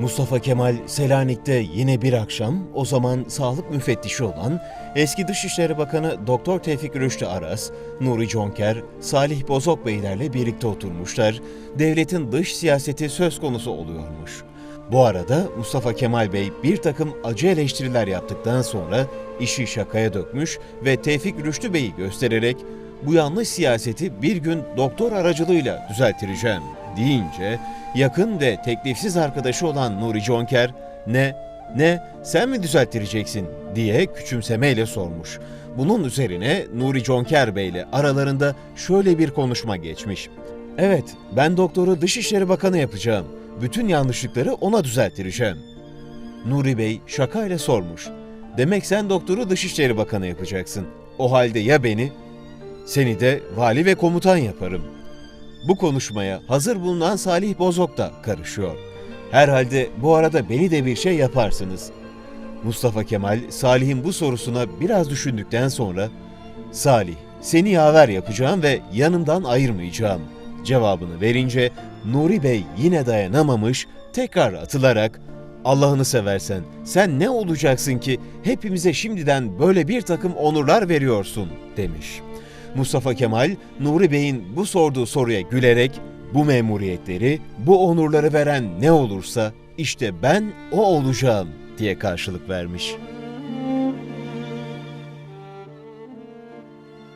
Mustafa Kemal Selanik'te yine bir akşam o zaman sağlık müfettişi olan eski Dışişleri Bakanı Doktor Tevfik Rüştü Aras, Nuri Conker, Salih Bozok Beylerle birlikte oturmuşlar. Devletin dış siyaseti söz konusu oluyormuş. Bu arada Mustafa Kemal Bey bir takım acı eleştiriler yaptıktan sonra işi şakaya dökmüş ve Tevfik Rüştü Bey'i göstererek bu yanlış siyaseti bir gün doktor aracılığıyla düzelttireceğim deyince yakın ve teklifsiz arkadaşı olan Nuri Conker ne ne sen mi düzelttireceksin diye küçümsemeyle sormuş. Bunun üzerine Nuri Conker Bey ile aralarında şöyle bir konuşma geçmiş. Evet ben doktoru Dışişleri Bakanı yapacağım. Bütün yanlışlıkları ona düzelttireceğim. Nuri Bey şakayla sormuş. Demek sen doktoru Dışişleri Bakanı yapacaksın. O halde ya beni? Seni de vali ve komutan yaparım. Bu konuşmaya hazır bulunan Salih Bozok da karışıyor. Herhalde bu arada beni de bir şey yaparsınız. Mustafa Kemal, Salih'in bu sorusuna biraz düşündükten sonra, Salih, seni yaver yapacağım ve yanımdan ayırmayacağım cevabını verince Nuri Bey yine dayanamamış, tekrar atılarak, Allah'ını seversen sen ne olacaksın ki hepimize şimdiden böyle bir takım onurlar veriyorsun demiş. Mustafa Kemal, Nuri Bey'in bu sorduğu soruya gülerek bu memuriyetleri, bu onurları veren ne olursa işte ben o olacağım diye karşılık vermiş.